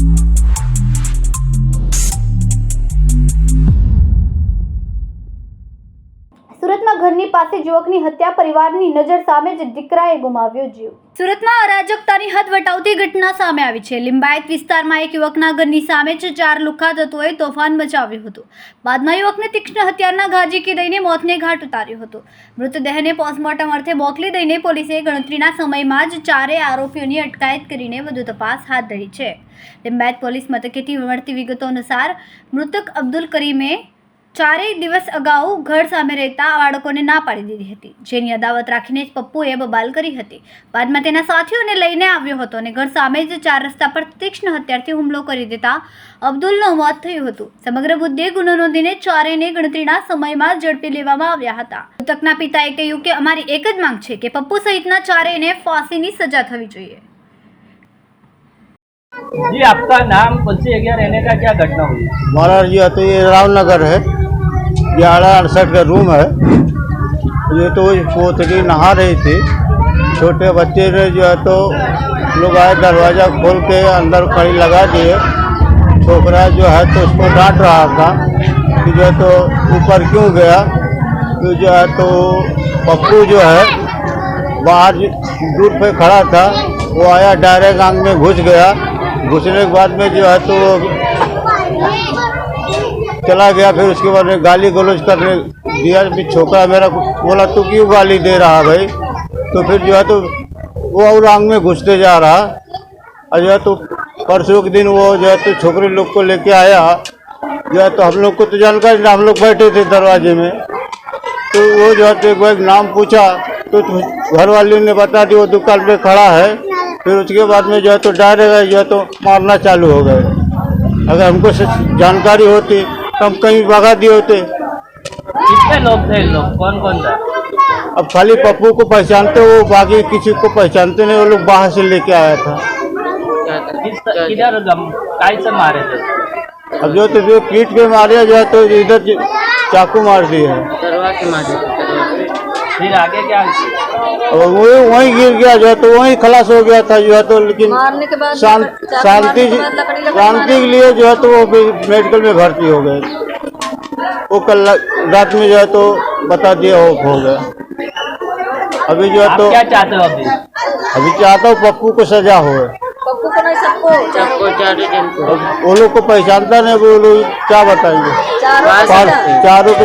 you સુરતમાં ઘરની પાસે યુવકની હત્યા, પરિવારની નજર સામે જ દીકરાએ ગુમાવ્યો જીવ. સુરતમાં અરાજકતાની હદ વટાવતી ઘટના સામે આવી છે. લિંબાયત વિસ્તારમાં એક યુવકના ઘરની સામે જ ચાર લુખા તત્વોએ તોફાન મચાવ્યું હતું. બાદમાં યુવકને તીક્ષ્ણ હત્યારના ઘાજીકી દઈને મોતને ઘાટ ઉતાર્યો હતો. મૃતદેહને પોસ્ટમોર્ટમ અર્થે મોકલી દઈને પોલીસે ગણતરીના સમયમાં જ ચારેય આરોપીઓની અટકાયત કરીને વધુ તપાસ હાથ ધરી છે. લિંબાયત પોલીસ મથકેથી મળતી વિગતો અનુસાર મૃતક અબ્દુલ કરીમે ચારેય દિવસ અગાઉ ઘર સામે રહેતા બાળકોને ના પાડી દીધી હતી જેની અદાવત રાખીને જ પપ્પુએ બબાલ કરી હતી બાદમાં તેના સાથીઓને લઈને આવ્યો હતો અને ઘર સામે જ ચાર રસ્તા પર તીક્ષ્ણ હત્યારથી હુમલો કરી દેતા અબ્દુલનું મોત થયું હતું સમગ્ર મુદ્દે ગુનો નોંધીને ચારેયને ગણતરીના સમયમાં ઝડપી લેવામાં આવ્યા હતા મૃતકના પિતાએ કહ્યું કે અમારી એક જ માંગ છે કે પપ્પુ સહિતના ચારેયને ફાંસીની સજા થવી જોઈએ जी आपका नाम कौन सी जगह रहने का क्या घटना हुई हमारा जो है तो ये रामनगर है ग्यारह अड़सठ का रूम है। ये तो पोतरी नहा रही थी। छोटे बच्चे ने जो है तो लोग आए, दरवाज़ा खोल के अंदर कड़ी लगा दिए छोकरा जो है तो उसको डांट रहा था कि जो है तो ऊपर क्यों गया? तो जो है तो पप्पू जो है बाहर दूर पे खड़ा था। वो आया, डायरेक्ट आंग में घुस गया। घुसने के बाद में जो है तो चला गया, फिर उसके बाद में गाली गलौज करने दिया भी छोकरा मेरा, बोला, तू क्यों गाली दे रहा भाई? तो फिर जो है तो वो और आंग में घुसते जा रहा। और जो है तो परसों के दिन वो जो है तो छोकरे लोग को लेके आया। जो है तो हम लोग को तो जानकारी हम लोग बैठे थे दरवाजे में। तो वो जो है तो एक बार नाम पूछा तो घर वाले ने बता दी वो दुकान पे खड़ा है। फिर उसके बाद में जो है तो डायरेक्ट जो है तो मारना चालू हो गए। अगर हमको जानकारी होती हम कहीं भगा दिए होते। कितने लोग थे लोग? कौन कौन था? अब खाली पप्पू को पहचानते वो बाकी किसी को पहचानते नहीं वो लोग बाहर से लेके आया था। किधर से मारे थे? अब जो तो जो पीठ पे मारे जाए है तो इधर चाकू मार दिए। फिर आगे क्या और वही वहीं गिर गया जो है तो वहीं खलास हो गया था जो है तो लेकिन मारने के बाद शां- शांति शांति के लिए जो है तो वो भी मेडिकल में भर्ती हो गए। वो कल रात में जो है तो बता दिया हो गया। अभी जो है तो क्या चाहते हो अभी? अभी चाहता हूँ पप्पू को सजा हो। पप्पू को नहीं सबको चारों वो लोग को पहचानता नहीं वो लोग क्या बताएँगे? चारों को